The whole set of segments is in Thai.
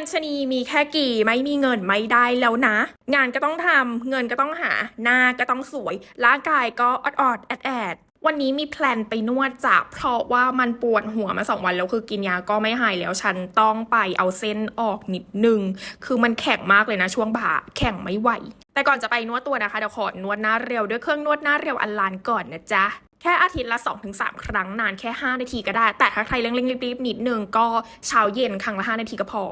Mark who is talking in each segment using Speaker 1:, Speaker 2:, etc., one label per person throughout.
Speaker 1: นชนีมีแค่กี่ไม่มีเงินไม่ได้แล้วนะ งานก็ต้องทำเงินก็ต้องหา หน้าก็ต้องสวยร่างกายก็อดอดแอดแอดวันนี้มีแพลนไปนวดจ้ะเพราะว่ามันปวดหัวมาสองวันแล้วคือกินยาก็ไม่หายแล้วฉันต้องไปเอาเส้นออกนิดนึง คือมันแข็งมากเลยนะช่วงบ่าแข็งไม่ไหว แต่ก่อนจะไปนวดตัวนะคะเดี๋ยวขอนวดหน้าเร็วด้วยเครื่องนวดหน้าเร็วอันลานก่อนนะจ๊ะ แค่อาทิตย์ละ 2-3 ครั้งนานแค่ 5 นาทีก็ได้ แต่ถ้าใครเร่งๆรีบๆนิดนึงก็เช้าเย็นครั้งละ 5 นาทีก็พอ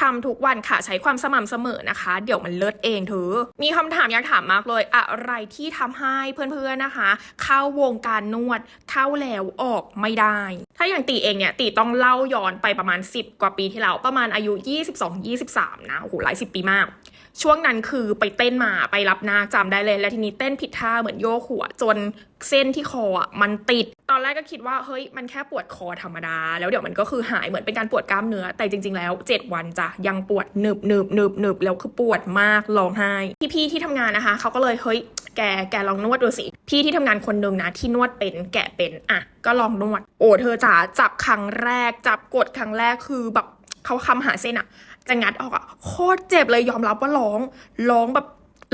Speaker 1: ทำทุกวันค่ะใช้ความสม่ำเสมอนะคะ เดี๋ยวมันเลิศเองเธอ มีคำถามอยากถามมากเลย อะไรที่ทำให้เพื่อนๆนะคะ เข้าวงการนวดเข้าแล้วออกไม่ได้ ถ้าอย่างตีเองเนี่ยตีต้องเล่าย้อนไปประมาณ 10 กว่าปีที่แล้วประมาณอายุ 22-23 นะโอ้โหหลายสิบปีมาก ช่วงนั้นคือไปเต้นมาไปรับนาคจำได้เลย แล้วทีนี้เต้นผิดท่าเหมือนโยกหัว จนเส้นที่คออะมันติด ตอนแรกก็คิดว่าเฮ้ยมันแค่ปวดคอธรรมดา แล้วเดี๋ยวมันก็คือหายเหมือนเป็นการปวดกล้ามเนื้อ แต่จริง ๆ แล้ว 7 วันจ้ะยังปวดหนึบหนึบหนึบหนึบแล้วคือปวดมากร้องไห้ พี่ๆที่ทำงานนะคะเขาก็เลยเฮ้ยแก แกลองนวดดูสิ พี่ที่ทำงานคนหนึ่งนะที่นวดเป็น แกะเป็น อะ ก็ลองนวด โอ้ เธอจ๋าจับครั้งแรก จับกดครั้งแรกคือแบบ เขาคำหาเส้นอะจะงัดออกอะโคตรเจ็บเลยยอมรับว่าร้อง ร้องแบบ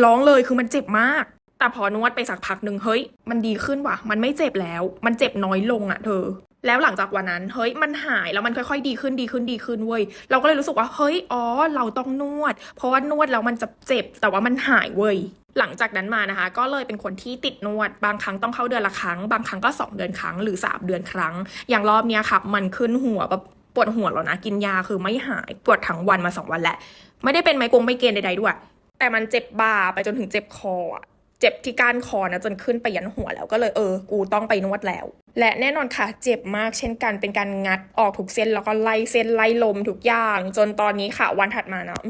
Speaker 1: ร้องเลยคือมันเจ็บมาก แต่พอนวดไปสักพักหนึ่งเฮ้ย มันดีขึ้นว่ะ มันไม่เจ็บแล้ว มันเจ็บน้อยลงอะเธอ แล้วหลังจากวันนั้น เฮ้ย มันหายแล้วมันค่อยๆ ดีขึ้นดีขึ้นดีขึ้นเว้ย เราก็เลยรู้สึกว่า เฮ้ย อ๋อ เราต้องนวด เพราะว่านวดแล้วมันจะเจ็บ แต่ว่ามันหายเว้ยหลังจากนั้นมานะคะ ก็เลยเป็นคนที่ติดนวด บางครั้งต้องเข้าเดือนละครั้ง บางครั้งก็ 2 เดือนครั้งหรือ 3 เดือนครั้ง อย่างรอบเนี้ยค่ะ มันขึ้นหัวแบบ ปวดหัวแล้วนะ กินยาคือไม่หายปวดทั้งวันมาสองวันแหละไม่ได้เป็นไมโกงไมเกรนใดๆด้วย แต่มันเจ็บบ่าไปจนถึงเจ็บคอเจ็บที่ก้านคอนะจนขึ้นไปยันหัวแล้วก็เลยเออ กูต้องไปนวดแล้ว และแน่นอนค่ะเจ็บมากเช่นกันเป็นการงัดออกทุกเส้นแล้วก็ไล่เส้นไล่ลมทุกอย่าง จนตอนนี้ค่ะวันถัดมานะ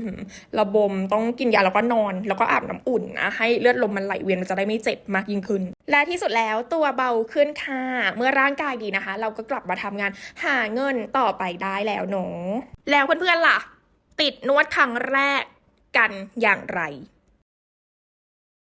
Speaker 1: ระบมต้องกินยาแล้วก็นอน แล้วก็อาบน้ำอุ่นนะให้เลือดลมมันไหลเวียนมันจะได้ไม่เจ็บมากยิ่งขึ้น และที่สุดแล้วตัวเบาขึ้นค่ะเมื่อร่างกายดีนะคะ เราก็กลับมาทำงานหาเงินต่อไปได้แล้วเนาะแล้วเพื่อนๆล่ะ ติดนวดครั้งแรกกันอย่างไร